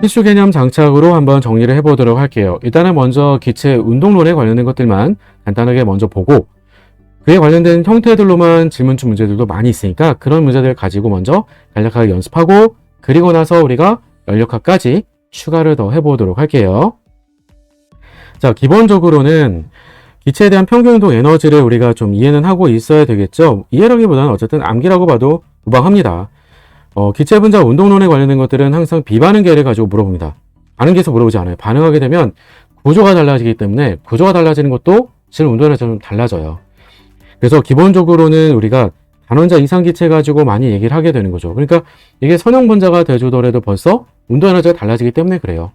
필수 개념 장착으로 한번 정리를 해보도록 할게요. 일단은 먼저 기체 운동론에 관련된 것들만 간단하게 먼저 보고 그에 관련된 형태들로만 질문주 문제들도 많이 있으니까 그런 문제들 가지고 먼저 간략하게 연습하고 그리고 나서 우리가 연력학까지 추가를 더 해보도록 할게요. 자, 기본적으로는 기체에 대한 평균 운동 에너지를 우리가 좀 이해는 하고 있어야 되겠죠. 이해라기보다는 어쨌든 암기라고 봐도 무방합니다. 어, 기체 분자 운동론에 관련된 것들은 항상 비반응계를 가지고 물어봅니다. 반응계에서 물어보지 않아요. 반응하게 되면 구조가 달라지기 때문에 구조가 달라지는 것도 실 운동에서 좀 달라져요. 그래서 기본적으로는 우리가 단원자 이상 기체 가지고 많이 얘기를 하게 되는 거죠. 그러니까 이게 선형 분자가 돼주더라도 벌써 운동 에너지가 달라지기 때문에 그래요.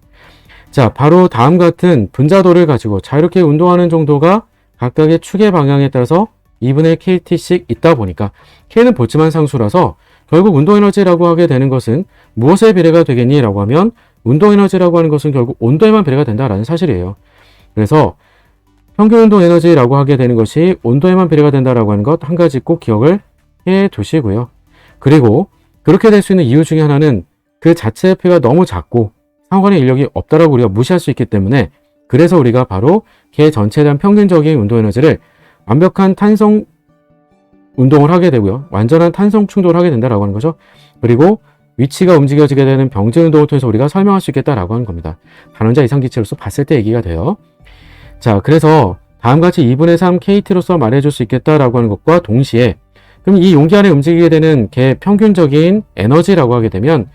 자, 바로 다음 같은 분자도를 가지고 자유롭게 운동하는 정도가 각각의 축의 방향에 따라서 2분의 kt씩 있다 보니까 k는 볼츠만 상수라서 결국 운동 에너지라고 하게 되는 것은 무엇에 비례가 되겠니? 라고 하면 운동 에너지라고 하는 것은 결국 온도에만 비례가 된다라는 사실이에요. 그래서 평균 운동 에너지라고 하게 되는 것이 온도에만 비례가 된다라고 하는 것 한 가지 꼭 기억을 해 두시고요. 그리고 그렇게 될 수 있는 이유 중에 하나는 그 자체의 피가 너무 작고 상관의 인력이 없다라고 우리가 무시할 수 있기 때문에 그래서 우리가 바로 개 전체에 대한 평균적인 운동 에너지를 완벽한 탄성 운동을 하게 되고요. 완전한 탄성 충돌을 하게 된다라고 하는 거죠. 그리고 위치가 움직여지게 되는 병진 운동을 통해서 우리가 설명할 수 있겠다라고 하는 겁니다. 단원자 이상 기체로서 봤을 때 얘기가 돼요. 자, 그래서 다음과 같이 2분의 3 KT로서 말해줄 수 있겠다라고 하는 것과 동시에 그럼 이 용기 안에 움직이게 되는 개 평균적인 에너지라고 하게 되면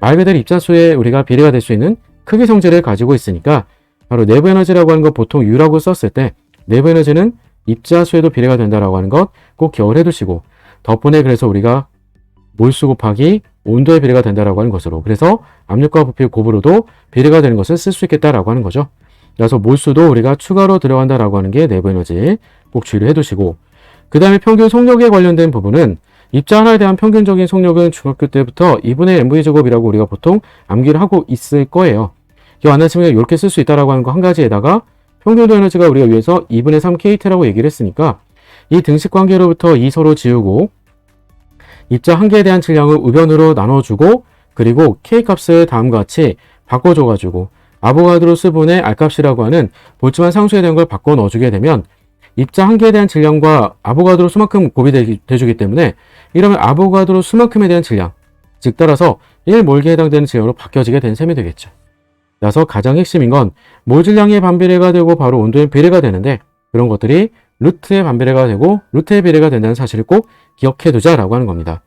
말 그대로 입자수에 우리가 비례가 될 수 있는 크기 성질을 가지고 있으니까 바로 내부 에너지라고 하는 것 보통 U라고 썼을 때 내부 에너지는 입자 수에도 비례가 된다라고 하는 것 꼭 기억을 해두시고 덕분에 그래서 우리가 몰수 곱하기 온도에 비례가 된다라고 하는 것으로 그래서 압력과 부피 곱으로도 비례가 되는 것을 쓸 수 있겠다라고 하는 거죠. 그래서 몰수도 우리가 추가로 들어간다라고 하는 게 내부 에너지 꼭 주의를 해두시고 그 다음에 평균 속력에 관련된 부분은 입자 하나에 대한 평균적인 속력은 중학교 때부터 2분의 mv 제곱이라고 우리가 보통 암기를 하고 있을 거예요. 기억 안 나시면 이렇게 쓸 수 있다라고 하는 거 한 가지에다가 평균 운동 에너지가 우리가 위해서 2분의 3 KT라고 얘기를 했으니까 이 등식 관계로부터 이 서로 지우고 입자 한 개에 대한 질량을 우변으로 나눠주고 그리고 K 값을 다음과 같이 바꿔줘가지고 아보가드로스 분의 R 값이라고 하는 볼츠만 상수에 대한 걸 바꿔 넣어주게 되면 입자 한 개에 대한 질량과 아보가드로 수만큼 곱이 되, 돼주기 때문에 이러면 아보가드로 수만큼에 대한 질량 즉 따라서 1몰기에 해당되는 질량으로 바뀌어지게 된 셈이 되겠죠. 그래서 가장 핵심인 건 몰 질량의 반비례가 되고 바로 온도의 비례가 되는데 그런 것들이 루트의 반비례가 되고 루트의 비례가 된다는 사실을 꼭 기억해 두자라고 하는 겁니다.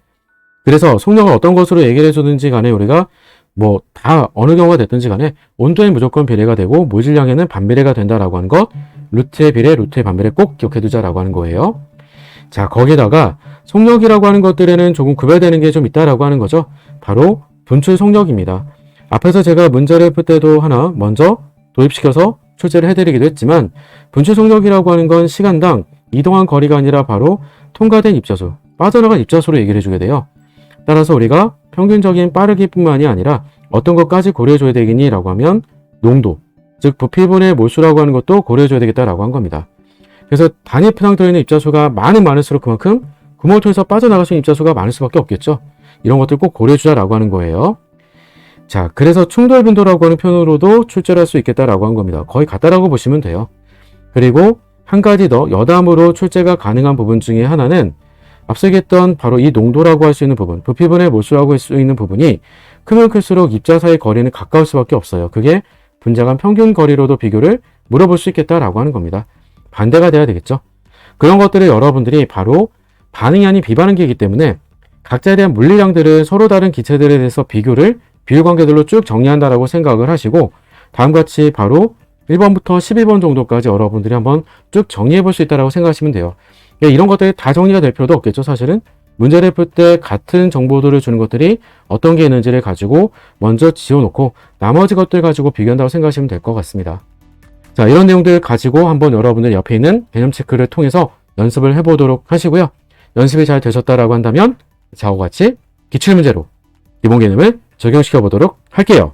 그래서 속력을 어떤 것으로 얘기를 해주든지 간에 우리가 뭐 다 어느 경우가 됐든지 간에 온도에 무조건 비례가 되고 모질량에는 반비례가 된다라고 하는 것 루트의 비례, 루트의 반비례 꼭 기억해 두자라고 하는 거예요. 자, 거기다가 속력이라고 하는 것들에는 조금 구별되는 게 좀 있다라고 하는 거죠. 바로 분출 속력입니다. 앞에서 제가 문제를 풀 때도 하나 먼저 도입시켜서 출제를 해드리기도 했지만 분출 속력이라고 하는 건 시간당 이동한 거리가 아니라 바로 통과된 입자수, 빠져나간 입자수로 얘기를 해주게 돼요. 따라서 우리가 평균적인 빠르기뿐만이 아니라 어떤 것까지 고려해줘야 되겠니? 라고 하면 농도, 즉 부피분의 몰수라고 하는 것도 고려해줘야 되겠다라고 한 겁니다. 그래서 단위 표상 들어있는 입자수가 많은 많을수록 그만큼 구멍을 통해서 빠져나갈 수 있는 입자수가 많을 수밖에 없겠죠. 이런 것들 꼭 고려해주자라고 하는 거예요. 자, 그래서 충돌 빈도라고 하는 표현으로도 출제를 할수 있겠다라고 한 겁니다. 거의 같다라고 보시면 돼요. 그리고 한 가지 더 여담으로 출제가 가능한 부분 중에 하나는 앞서 얘기했던 바로 이 농도라고 할 수 있는 부분, 부피분의 몰수라고 할 수 있는 부분이 크면 클수록 입자 사이 거리는 가까울 수밖에 없어요. 그게 분자 간 평균 거리로도 비교를 물어볼 수 있겠다라고 하는 겁니다. 반대가 돼야 되겠죠. 그런 것들을 여러분들이 바로 반응이 아닌 비반응기이기 때문에 각자에 대한 물리량들을 서로 다른 기체들에 대해서 비교를 비율 관계들로 쭉 정리한다라고 생각을 하시고 다음과 같이 바로 1번부터 12번 정도까지 여러분들이 한번 쭉 정리해 볼 수 있다라고 생각하시면 돼요. 그러니까 이런 것들이 다 정리가 될 필요도 없겠죠, 사실은. 문제를 풀 때 같은 정보들을 주는 것들이 어떤 게 있는지를 가지고 먼저 지워놓고 나머지 것들 가지고 비교한다고 생각하시면 될 것 같습니다. 자, 이런 내용들 가지고 한번 여러분들 옆에 있는 개념 체크를 통해서 연습을 해보도록 하시고요. 연습이 잘 되셨다라고 한다면 자와 같이 기출문제로 기본 개념을 적용시켜 보도록 할게요.